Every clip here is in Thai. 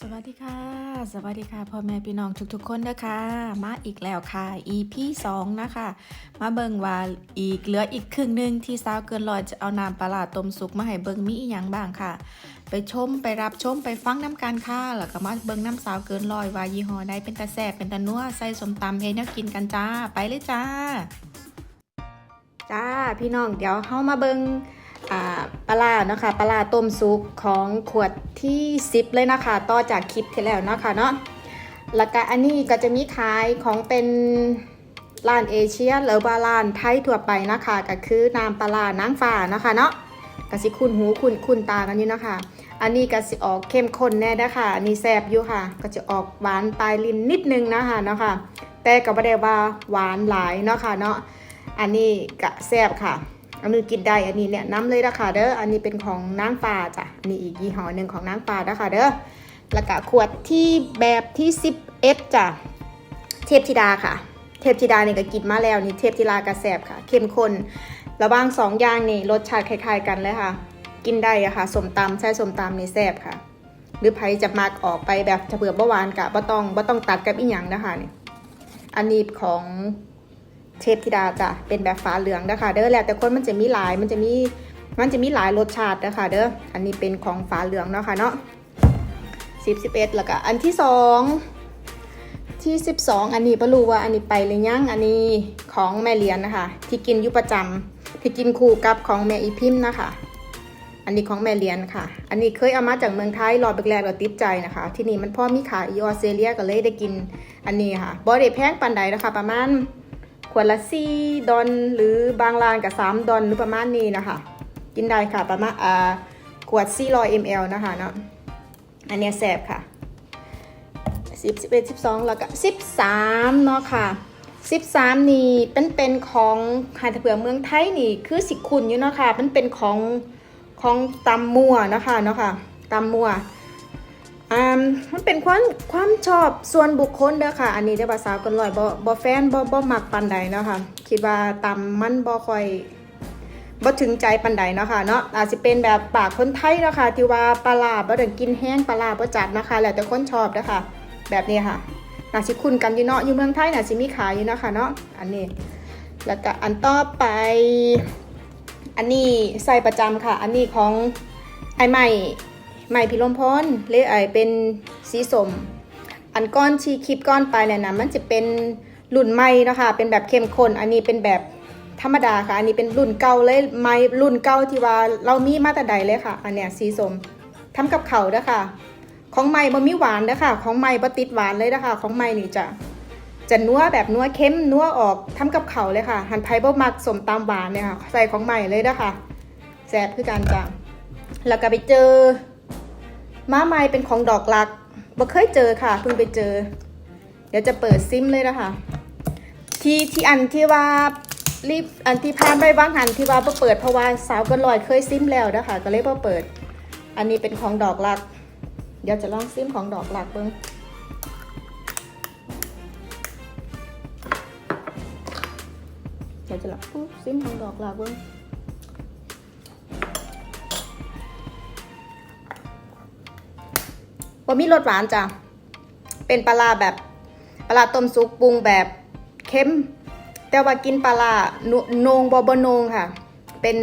สวัสดีค่ะ สวัสดีค่ะพ่อแม่พี่น้องทุกๆคนนะคะ มาอีกแล้วค่ะ EP 2 นะคะ มาเบิ่งว่าอีกเหลืออีกครึ่งหนึ่งที่สาวเกินร้อยจะเอาน้ำปลาร้าต้มสุกมาให้เบิ่งมีอีหยังบ้างค่ะ ไปชมไปรับชมไปฟังน้ำการค่ะแล้วก็มาเบิ่งน้ำสาวเกินร้อยว่ายี่ห้อใดเป็นตาแซบเป็นตานัวใส่สมตำเฮ็ดแนวกินกันจ้าไปเลยจ้า จ้าพี่น้องเดี๋ยวเฮามาเบิงอ่า ปลาร้าเนาะค่ะปลาร้าต้มซุปของขวดที่10เลยนะคะ ต่อจากคลิปที่แล้วเนาะค่ะเนาะแล้วก็อันนี้ก็จะมีขายของเป็นร้านเอเชียหรือว่าร้านไทยทั่วไปนะคะก็คือน้ำปลาร้านางฟ้านะคะเนาะก็สิคุณหูคุณคุณตากันอยู่นะคะ อันนี้ก็สิออกเข้มข้นแน่นะคะอันนี้แซบอยู่ค่ะ ก็จะออกหวานปลายลิ้นนิดนึงนะคะเนาะค่ะแต่ก็ไม่ได้ว่าหวานหลายเนาะค่ะเนาะอันนี้กะแซบค่ะ อันนี้กินได้ อันนี้เนี่ยน้ำเลยนะคะเด้อ อันนี้เป็นของนางฟ้าจ้ะอันนี้อีกยี่ห้อหนึ่งของนางฟ้านะคะเด้อ แล้วก็ขวดที่แบบที่11จ้ะ เทพธิดาค่ะ เทพธิดาเนี่ก็กินมาแล้วนี่เทพธิดากระแซบค่ะ เข้มข้น ระว่างสองอย่างนี่รสชาติคล้ายๆกันเลยค่ะ กินได้อะค่ะ สมตำใช่สมตำนี่แซบค่ะ หรือใครจะมากออกไปแบบจะเบื่อเบาหวานกะบ่ต้องบ่ต้องตัดกับอีหยังนะคะนี่อันนี้ของ เทพธิดาจ้ะเป็นแบบฟ้าเหลืองนะคะเด้อแล้วแต่คนมันจะมีหลายมันจะมีมันจะมีหลายรสชาตินะคะเด้ออันนี้เป็นของฟ้าเหลืองเนาะค่ะเนาะสิบสิบเอ็ดแล้วก็อันที่สองที่สิบสองอันนี้ปรู้ว่าอันนี้ไปหรือยังอันนี้ของแม่เลียนนะคะ ที่กินอยู่ประจำที่กินคู่กับของแม่อีพิมพ์นะคะ อันนี้ของแม่เลียนค่ะ อันนี้เคยเอามาจากเมืองไทยรอแรกเราติดใจนะคะ ที่นี่มันพ่อมีขายอยู่อสเตรเลียก็เลยได้กินอันนี้ค่ะบอได้แพงปันใดนะคะประมาณ ขวดละสี่ดอนหรือบางร้านกับสามดอนหรือประมาณนี้นะคะกินได้ค่ะประมาณอ่าขวด400 ml นะคะเนาะอันนี้แสบค่ะ10 11 12 แล้วก็ 13 เนาะค่ะ 13 นี่เป็นเป็นของหาดเผือเมืองไทยนี่คือสิคุณอยู่เนาะค่ะมันเป็นของของตำมัวนะคะเนาะค่ะตำมัว มันเป็นความความชอบส่วนบุคคลเด้อค่ะ อันนี้จะภาษากันลอยบ่บ่แฟนบ่บ่มักปันใดเนาะค่ะ คิดว่าตำมันบ่ค่อยบ่ถึงใจปันใดเนาะค่ะเนาะอาจจะเป็นแบบปากคนไทยเนาะค่ะที่ว่าปลาร้าบ่ได้กินแห้งปลาร้าบ่จัดนะคะแล้วแต่คนชอบเด้อค่ะ แบบนี้ค่ะน่าสิคุ้นกันอยู่เนาะอยู่เมืองไทยน่าสิมีขายอยู่เนาะค่ะเนาะอันนี้ แล้วก็อันต่อไป อันนี้ใส่ประจำค่ะ อันนี้ของไอใหม่ ใหม่พิลมพรเลไอเป็นสีสม อันก้อนชีคลิปก้อนไปเนี่ยนะมันจะเป็นรุ่นใหม่เนาะคะเป็นแบบเข้มข้น อันนี้เป็นแบบธรรมดาค่ะ อันนี้เป็นรุ่นเก่าเลยใหม่รุ่นเก่าที่ว่าเรามีมาแต่ใดเลยค่ะ อันเนี้ยสีสมทำกับเขาเด้อค่ะ ของใหม่บ่มีหวานเด้อค่ะ ของใหม่บ่ติดหวานเลยเด้อค่ะ ของใหม่นี่จะจะนัวแบบนัวเข้มนัวออกทำกับเขาเลยค่ะ หันไผ่บ่มักสมตามหวานเนี่ยค่ะ ใส่ของใหม่เลยเด้อค่ะแซ่บคือกันจ้ะแล้วก็ไปเจอ ม้าไม้เป็นของดอกลักบ่เคยเจอค่ะเพิ่งไปเจอ เดี๋ยวจะเปิดซิมเลยนะคะ ที่ที่อันที่ว่ารีบอันที่พานไปวางหันที่ว่าบ่เปิดเพราะว่าสาวกันลอยเคยซิมแล้วนะคะก็เลยบ่เปิด อันนี้เป็นของดอกลัก เดี๋ยวจะลองซิมของดอกลักเบิ้งเดี๋ยวจะลองซิมของดอกลักเบิ้ง บ่มีรสหวานจ้ะ เป็นปลาร้าแบบปลาร้าต้มซุปปรุงแบบเข้ม แต่ว่ากินปลาร้าโนงบ่บ่โนงค่ะ เป็น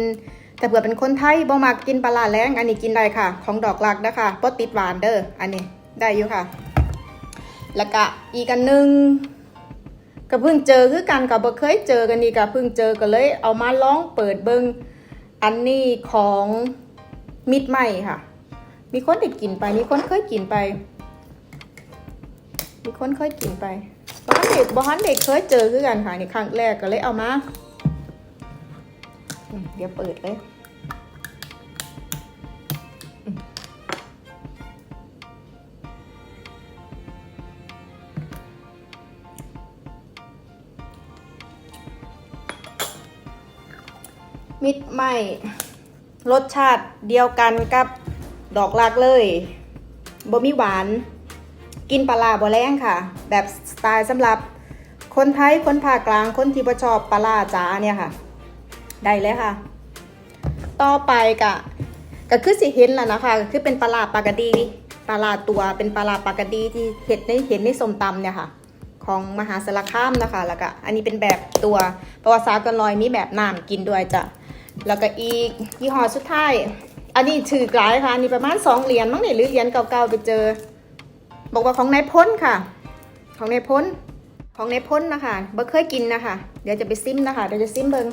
แต่เผื่อเป็นคนไทยบ่มักกินปลาร้าแรงอันนี้กินได้ค่ะ ของดอกลักนะคะบ่ติดหวานเด้ออันนี้ได้อยู่ค่ะ แล้วก็อีกอันหนึ่งก็เพิ่งเจอคือกันก็บ่เคยเจอกันนี่ก็เพิ่งเจอก็เลย เอามาลองเปิดเบิ่งอันนี้ของมิดใหม่ค่ะ มีคนได้กินไป มีคนเคยกินไป มีคนเคยกินไปบ้านเด็กบ้านเด็กเคยเจอคือกันค่ะนี่ครั้งแรกก็เลยเอามา เดี๋ยวเปิดเลยมมิดใหม่รสชาติเดียวกันกับ ดอกลากเลยบ่มีหวาน กินปลาบ่แรงค่ะ แบบสไตล์สำหรับคนไทย คนภาคกลาง คนที่บ่ชอบปลาร้าเนี่ยค่ะ ได้เลยค่ะ ต่อไปกะก็คือสิเห็นแล้วนะคะก็คือเป็นปลาร้ากติปปลาตัวเป็นปลาร้ากติที่เห็ดในเห็นในสมตำเนี่ยค่ะ ของมหาสารคามนะคะ แล้วก็อันนี้เป็นแบบตัวประวัติศาสตร์กันลอยมีแบบน้ำกินด้วยจ้ะแล้วก็อีกยี่ห้อสุดท้าย อันนี้ถือกลายค่ะอันนี้ประมาณสองเหรียญมั้งเนี่ยหรือเหรียญเก่าๆไปเจอ บอกว่าของนายพ้นค่ะ ของนายพ้นของนายพ้นนะคะบ่เคยกินนะคะ เดี๋ยวจะไปซิมนะคะเดี๋ยวจะซิมเบิง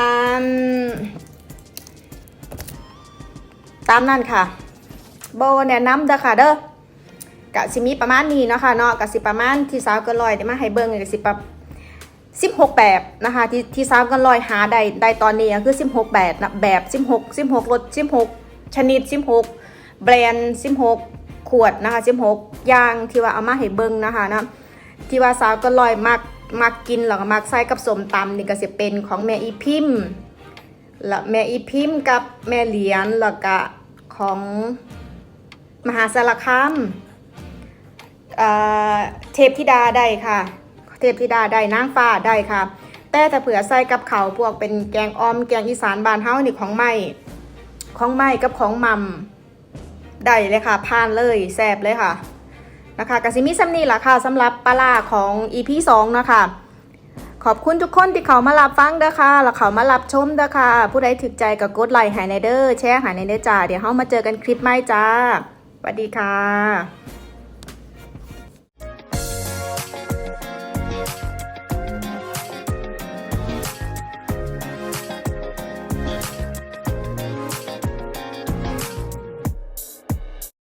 อืมตามนั่นค่ะ โบแนะนำเด้อค่ะเด้อกะสิมีประมาณนี้เนาะคะเนาะกะสิประมาณที่สาวเกันลอยได้มาให้เบิ่งกะสิประสิบหกแบบนะคะที่ที่สาวเกันลอยหาได้ได้ตอนนี้คือสิบหกแบบนะแบบสิบหกสิบหกรสสิบหกชนิดสิบหกแบรนด์สิบหกขวดนะคะสิบหกอย่างที่ว่าเอามาให้เบิ่งนะคะนะที่ว่าสาวเกันลอยมักมักกินแล้วก็มักใส่กับสมตำนี่ก็สิเป็นของแม่อีพิมพ์แล้วแม่อีพิมพ์กับแม่เหรียญแล้วก็ของ มหาสารคามเทพธิดาได้ค่ะ เทพธิดาได้นางฟ้าได้ค่ะ แต่ถ้าเผื่อใส่กับเขาพวกเป็นแกงออมแกงอีสานบานเฮานี่ของใหม่ของใหม่กับของมัมได้เลยค่ะผ่านเลยแซ่บเลยค่ะนะคะกสิมิซัมนี่ล่ะค่ะสำหรับปลาราของ EP 2 นะคะ ขอบคุณทุกคนที่เขามารับฟังเด้อค่ะ แล้วเขามารับชมเด้อค่ะ ผู้ใดถึกใจก็กดไลค์ให้ในเด้อแชร์ให้ในเด้อจ้า เดี๋ยวเฮามาเจอกันคลิปใหม่จ้า สวัสดีค่ะ